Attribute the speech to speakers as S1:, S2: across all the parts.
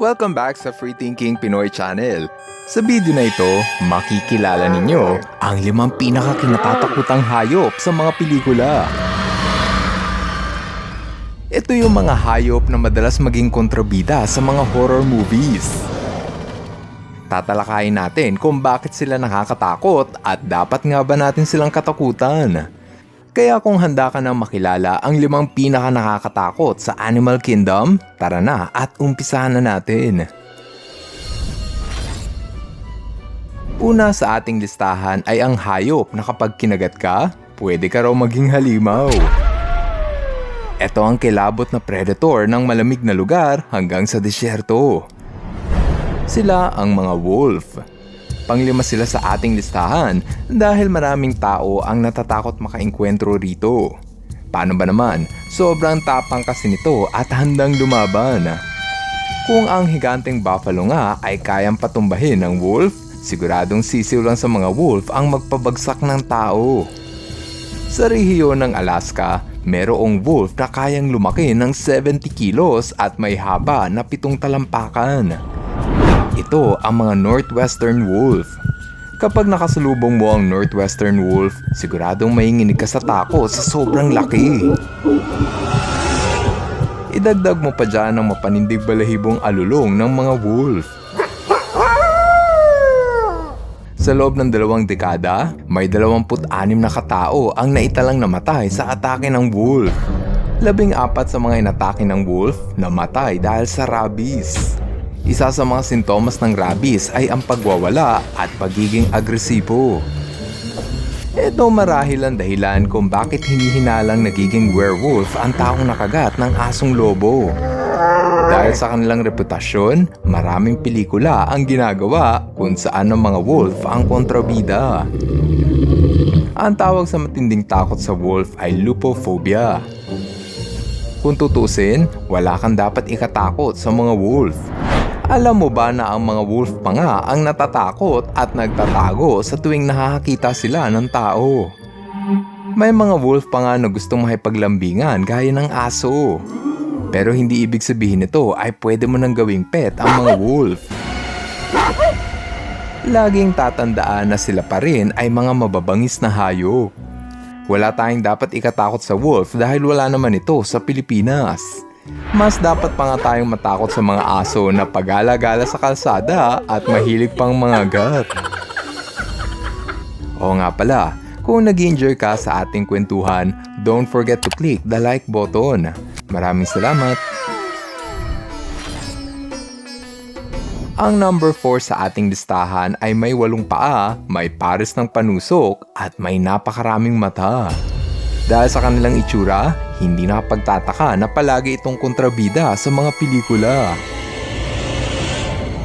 S1: Welcome back sa Free Thinking Pinoy Channel. Sa video na ito, makikilala ninyo ang limang pinakakinatatakutang hayop sa mga pelikula. Ito yung mga hayop na madalas maging kontrabida sa mga horror movies. Tatalakayin natin kung bakit sila nakakatakot at dapat nga ba natin silang katakutan. Kaya kung handa ka nang makilala ang limang pinaka nakakatakot sa Animal Kingdom, tara na at umpisahan na natin. Una sa ating listahan ay ang hayop na kapag kinagat ka, pwede ka raw maging halimaw. Ito ang kilabot na predator ng malamig na lugar hanggang sa disyerto. Sila ang mga wolf. Panglima sila sa ating listahan dahil maraming tao ang natatakot makaengkwentro rito. Paano ba naman? Sobrang tapang kasi nito at handang lumaban. Kung ang higanteng buffalo nga ay kayang patumbahin ng wolf, siguradong sisiw lang sa mga wolf ang magpabagsak ng tao. Sa rehiyon ng Alaska, merong wolf na kayang lumaki ng 70 kilos at may haba na pitong talampakan. Ito ang mga Northwestern Wolf. Kapag nakasalubong mo ang Northwestern Wolf, siguradong mainginig ka sa takot sa sobrang laki. Idagdag mo pa dyan ang mapanindig balahibong alulong ng mga wolf. Sa loob ng dalawang dekada, may 26 na katao ang naitalang namatay sa atake ng wolf. Labing apat sa mga inatake ng wolf namatay dahil sa rabies. Isa sa mga sintomas ng rabies ay ang pagwawala at pagiging agresibo. Ito marahil ang dahilan kung bakit hinihinalang nagiging werewolf ang taong nakagat ng asong lobo. Dahil sa kanilang reputasyon, maraming pelikula ang ginagawa kung saan ang mga wolf ang kontrabida. Ang tawag sa matinding takot sa wolf ay lupophobia. Kung tutusin, wala kang dapat ikatakot sa mga wolf. Alam mo ba na ang mga wolf pa nga ang natatakot at nagtatago sa tuwing nakakita sila ng tao? May mga wolf pa nga na gustong makipaglambingan gaya ng aso. Pero hindi ibig sabihin nito ay pwede mo nang gawing pet ang mga wolf. Laging tatandaan na sila pa rin ay mga mababangis na hayop. Wala tayong dapat ikatakot sa wolf dahil wala naman ito sa Pilipinas. Mas dapat pa nga tayong matakot sa mga aso na pagala-gala sa kalsada at mahilig pang mga gat. Oo nga pala, kung nag-enjoy ka sa ating kwentuhan, don't forget to click the like button. Maraming salamat! Ang number 4 sa ating listahan ay may walong paa, may pares ng panusok at may napakaraming mata. Dahil sa kanilang itsura, hindi nakapagtataka na palagi itong kontrabida sa mga pelikula.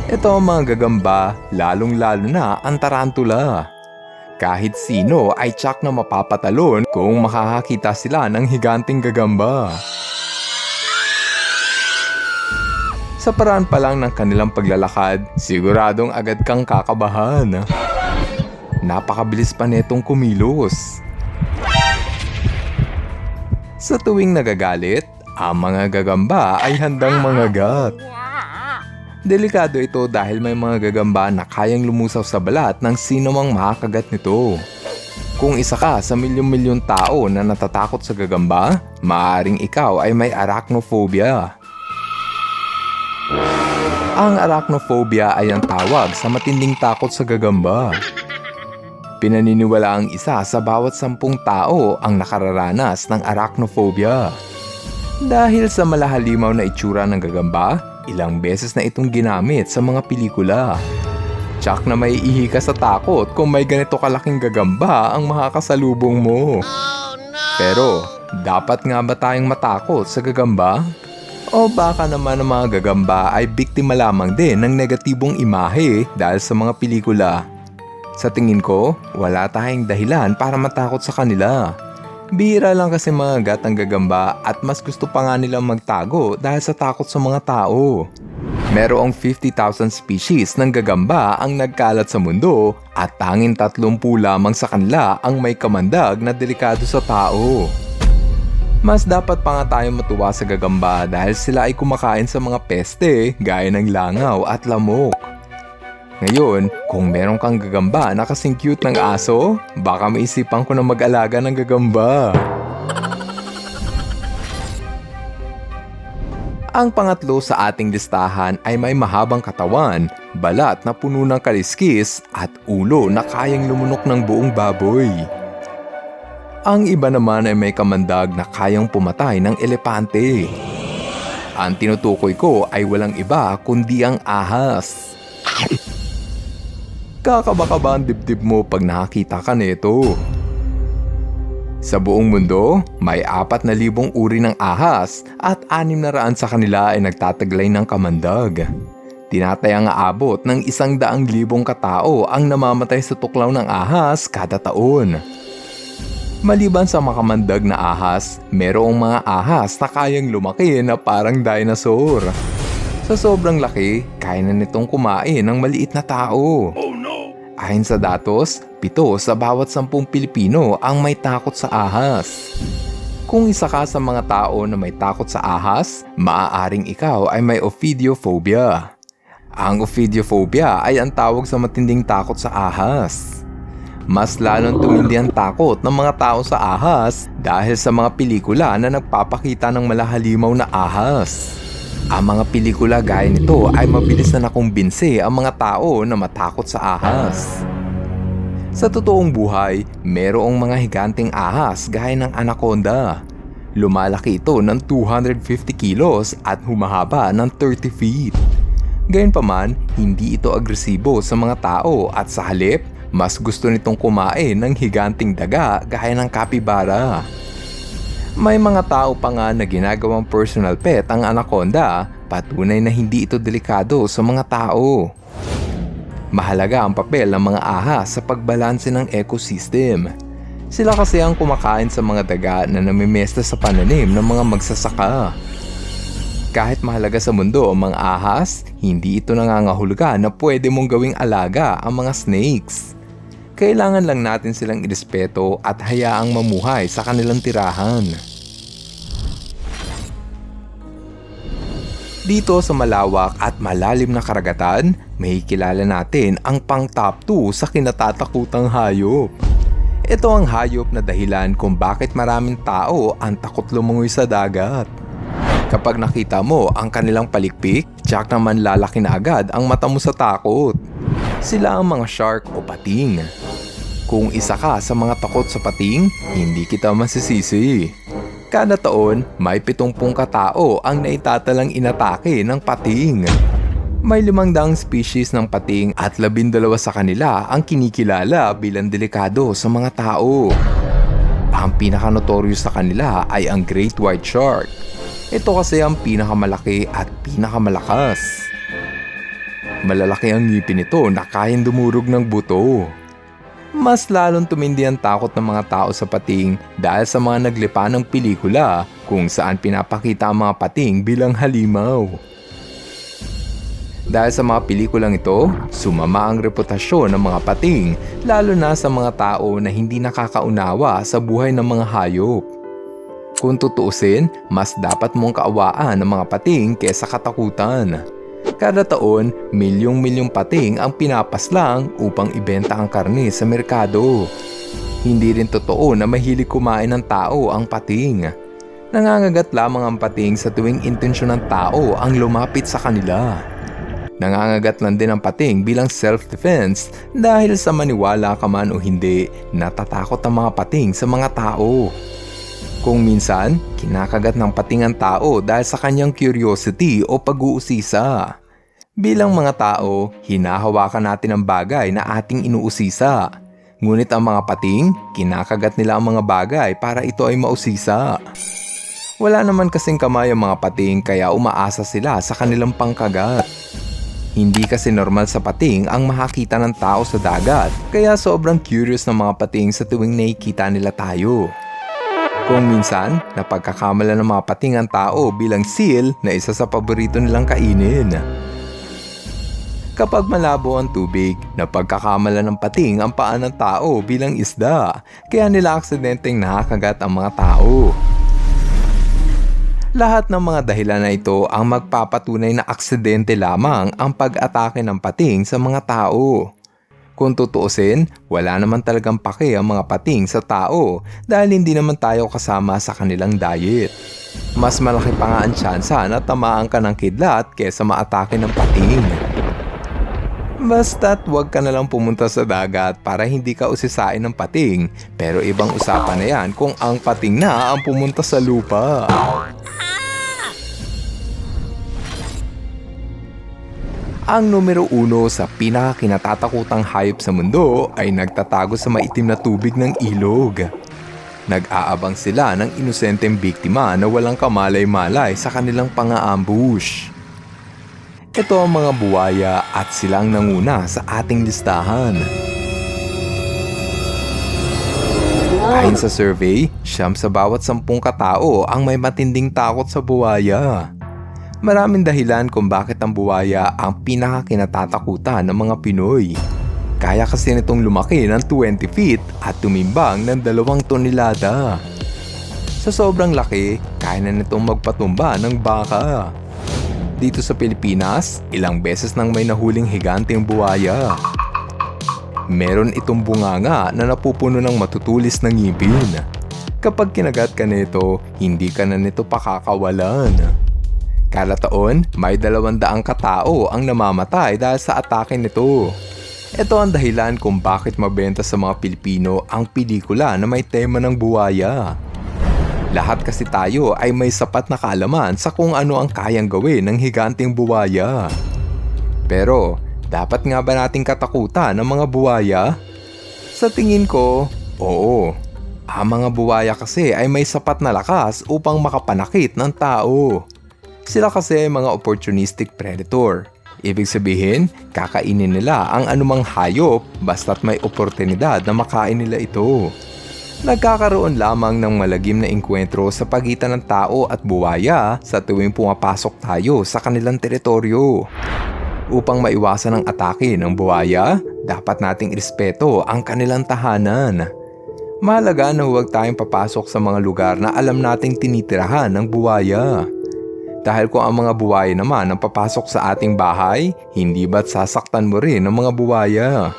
S1: Ito ang mga gagamba, lalong-lalo na ang tarantula. Kahit sino ay tsak na mapapatalon kung makakakita sila ng higanting gagamba. Sa paraan pa lang ng kanilang paglalakad, siguradong agad kang kakabahan. Napakabilis pa netong kumilos. Sa tuwing nagagalit, ang mga gagamba ay handang mga gat. Delikado ito dahil may mga gagamba na kayang lumusaw sa balat ng sino mang makakagat nito. Kung isa ka sa milyon-milyon tao na natatakot sa gagamba, maaring ikaw ay may arachnophobia. Ang arachnophobia ay ang tawag sa matinding takot sa gagamba. Pinaniniwala ang isa sa bawat sampung tao ang nakararanas ng arachnophobia. Dahil sa malahalimaw na itsura ng gagamba, ilang beses na itong ginamit sa mga pelikula. Tsak na may ihi ka sa takot kung may ganito kalaking gagamba ang makakasalubong mo. Pero, dapat nga ba tayong matakot sa gagamba? O baka naman ang mga gagamba ay biktima lamang din ng negatibong imahe dahil sa mga pelikula. Sa tingin ko, wala tayong dahilan para matakot sa kanila. Bihira lang kasi mga gat ang gagamba at mas gusto pa nga nilang magtago dahil sa takot sa mga tao. Merong 50,000 species ng gagamba ang nagkalat sa mundo at tanging 30 lamang sa kanila ang may kamandag na delikado sa tao. Mas dapat pa nga tayo matuwa sa gagamba dahil sila ay kumakain sa mga peste gaya ng langaw at lamok. Ngayon, kung meron kang gagamba na kasing cute ng aso, baka maisipan ko na mag-alaga ng gagamba. Ang pangatlo sa ating listahan ay may mahabang katawan, balat na puno ng kaliskis at ulo na kayang lumunok ng buong baboy. Ang iba naman ay may kamandag na kayang pumatay ng elepante. Ang tinutukoy ko ay walang iba kundi ang ahas. Kakabaka ba ang dibdib mo pag nakakita ka nito? Sa buong mundo, may apat na libong uri ng ahas at anim na raan sa kanila ay nagtataglay ng kamandag. Tinatayang aabot ng isang daang libong katao ang namamatay sa tuklaw ng ahas kada taon. Maliban sa makamandag na ahas, merong mga ahas na kayang lumaki na parang dinosaur. Sa sobrang laki, kaya na nitong kumain ng maliit na tao. Ayon sa datos, pito sa bawat sampung Pilipino ang may takot sa ahas. Kung isa ka sa mga tao na may takot sa ahas, maaaring ikaw ay may ophidiophobia. Ang ophidiophobia ay ang tawag sa matinding takot sa ahas. Mas lalong tumindi ang takot ng mga tao sa ahas dahil sa mga pelikula na nagpapakita ng malahalimaw na ahas. Ang mga pelikula gaya nito ay mabilis na nakumbinse ang mga tao na matakot sa ahas. Sa totoong buhay, merong mga higanting ahas gaya ng anaconda. Lumalaki ito ng 250 kilos at humahaba ng 30 feet. Gayunpaman, hindi ito agresibo sa mga tao at sa halip, mas gusto nitong kumain ng higanting daga gaya ng kapibara. May mga tao pa nga na ginagawang personal pet ang anaconda, patunay na hindi ito delikado sa mga tao. Mahalaga ang papel ng mga ahas sa pagbalanse ng ecosystem. Sila kasi ang kumakain sa mga daga na namimesta sa pananim ng mga magsasaka. Kahit mahalaga sa mundo ang mga ahas, hindi ito nangangahulugan na pwede mong gawing alaga ang mga snakes. Kailangan lang natin silang irespeto at hayaang mamuhay sa kanilang tirahan. Dito sa malawak at malalim na karagatan, may kilala natin ang pang top 2 sa kinatatakutang hayop. Ito ang hayop na dahilan kung bakit maraming tao ang takot lumungoy sa dagat. Kapag nakita mo ang kanilang palikpik, tiyak naman lalaki na agad ang mata mo sa takot. Sila ang mga shark o pating. Kung isa ka sa mga takot sa pating, hindi kita masisisi. Kada taon, may 70 katao ang naitatalang inatake ng pating. May limang daang species ng pating at labindalawa sa kanila ang kinikilala bilang delikado sa mga tao. Ang pinaka-notorious sa kanila ay ang Great White Shark. Ito kasi ang pinakamalaki at pinakamalakas. Malalaki ang ngipin nito na kayang dumurog ng buto. Mas lalong tumindi ang takot ng mga tao sa pating dahil sa mga naglipa ng pelikula kung saan pinapakita ang mga pating bilang halimaw. Dahil sa mga pelikulang ito, sumama ang reputasyon ng mga pating lalo na sa mga tao na hindi nakakaunawa sa buhay ng mga hayop. Kung tutuusin, mas dapat mong kaawaan ng mga pating kesa katakutan. Kada taon, milyong-milyong pating ang pinapaslang upang ibenta ang karne sa merkado. Hindi rin totoo na mahilig kumain ng tao ang pating. Nangangagat lamang ang pating sa tuwing intensyon ng tao ang lumapit sa kanila. Nangangagat lang din ang pating bilang self-defense dahil sa maniwala ka man o hindi, natatakot ang mga pating sa mga tao. Kung minsan, kinakagat ng pating ang tao dahil sa kanyang curiosity o pag-uusisa. Bilang mga tao, hinahawakan natin ang bagay na ating inuusisa. Ngunit ang mga pating, kinakagat nila ang mga bagay para ito ay mausisa. Wala naman kasing kamay ang mga pating kaya umaasa sila sa kanilang pangkagat. Hindi kasi normal sa pating ang makakita ng tao sa dagat, kaya sobrang curious ng mga pating sa tuwing nakikita nila tayo. Kung minsan, napagkakamala ng mga pating ang tao bilang seal na isa sa paborito nilang kainin. Kapag malabo ang tubig, napagkakamala ng pating ang paa ng tao bilang isda, kaya nila aksidenteng nakakagat ang mga tao. Lahat ng mga dahilan na ito ang magpapatunay na aksidente lamang ang pag-atake ng pating sa mga tao. Kung tutuusin, wala naman talagang pake ang mga pating sa tao dahil hindi naman tayo kasama sa kanilang diet. Mas malaki pa nga ang tsansa na tamaan ka ng kidlat kesa maatake ng pating. Basta't huwag ka na lang pumunta sa dagat para hindi ka usisain ng pating. Pero ibang usapan na yan kung ang pating na ang pumunta sa lupa. Ang numero uno sa pinakakinatatakutang hayop sa mundo ay nagtatago sa maitim na tubig ng ilog. Nag-aabang sila ng inosenteng biktima na walang kamalay-malay sa kanilang pang-aambush. Ito ang mga buwaya at silang nanguna sa ating listahan. Ayon sa survey, siyam sa bawat sampung katao ang may matinding takot sa buwaya. Maraming dahilan kung bakit ang buwaya ang pinakakinatatakutan ng mga Pinoy. Kaya kasi nitong lumaki ng 20 feet at tumimbang ng dalawang tonelada. Sa sobrang laki, kaya na nitong magpatumba ng baka. Dito sa Pilipinas, ilang beses nang may nahuling higanteng buwaya. Meron itong bunganga na napupuno ng matutulis na ngipin. Kapag kinagat ka nito, hindi ka na nito pakakawalan. Kada taon, may dalawang daang katao ang namamatay dahil sa atake nito. Ito ang dahilan kung bakit mabenta sa mga Pilipino ang pelikula na may tema ng buwaya. Lahat kasi tayo ay may sapat na kaalaman sa kung ano ang kayang gawin ng higanting buwaya. Pero, dapat nga ba nating katakutan ng mga buwaya? Sa tingin ko, oo. Ang mga buwaya kasi ay may sapat na lakas upang makapanakit ng tao. Sila kasi mga opportunistic predator. Ibig sabihin, kakainin nila ang anumang hayop basta't may oportunidad na makain nila ito. Nagkakaroon lamang ng malagim na engkwentro sa pagitan ng tao at buwaya sa tuwing pumapasok tayo sa kanilang teritoryo. Upang maiwasan ang atake ng buwaya, dapat nating irespeto ang kanilang tahanan. Mahalaga na huwag tayong papasok sa mga lugar na alam nating tinitirahan ng buwaya. Dahil kung ang mga buwaya naman ang papasok sa ating bahay, hindi ba't sasaktan mo rin ang mga buwaya?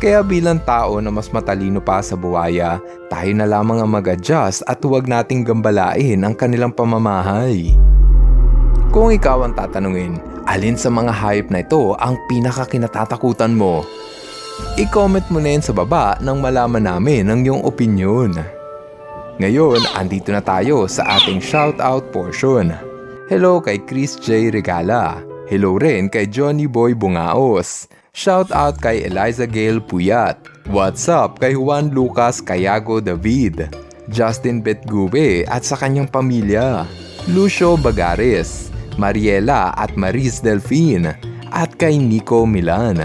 S1: Kaya bilang tao na mas matalino pa sa buwaya, tayo na lamang ang mag-adjust at huwag nating gambalain ang kanilang pamamahay. Kung ikaw ang tatanungin, alin sa mga hayop na ito ang pinakakinatatakutan mo? I-comment mo na yan sa baba nang malaman namin ang iyong opinion. Ngayon, andito na tayo sa ating shoutout portion. Hello kay Chris J. Regala. Hello rin kay Johnny Boy Bungaos. Shoutout kay Eliza Gale Puyat. What's up kay Juan Lucas Cayago David. Justin Betgube at sa kanyang pamilya. Lucio Bagares. Mariela at Maris Delfin. At kay Nico Milan.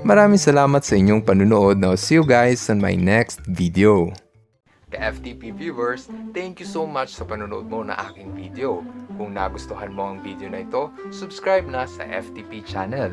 S1: Maraming salamat sa inyong panunood. Now see you guys on my next video. Ka-FTP viewers, thank you so much sa panonood mo na aking video. Kung nagustuhan mo ang video na ito, subscribe na sa FTP channel.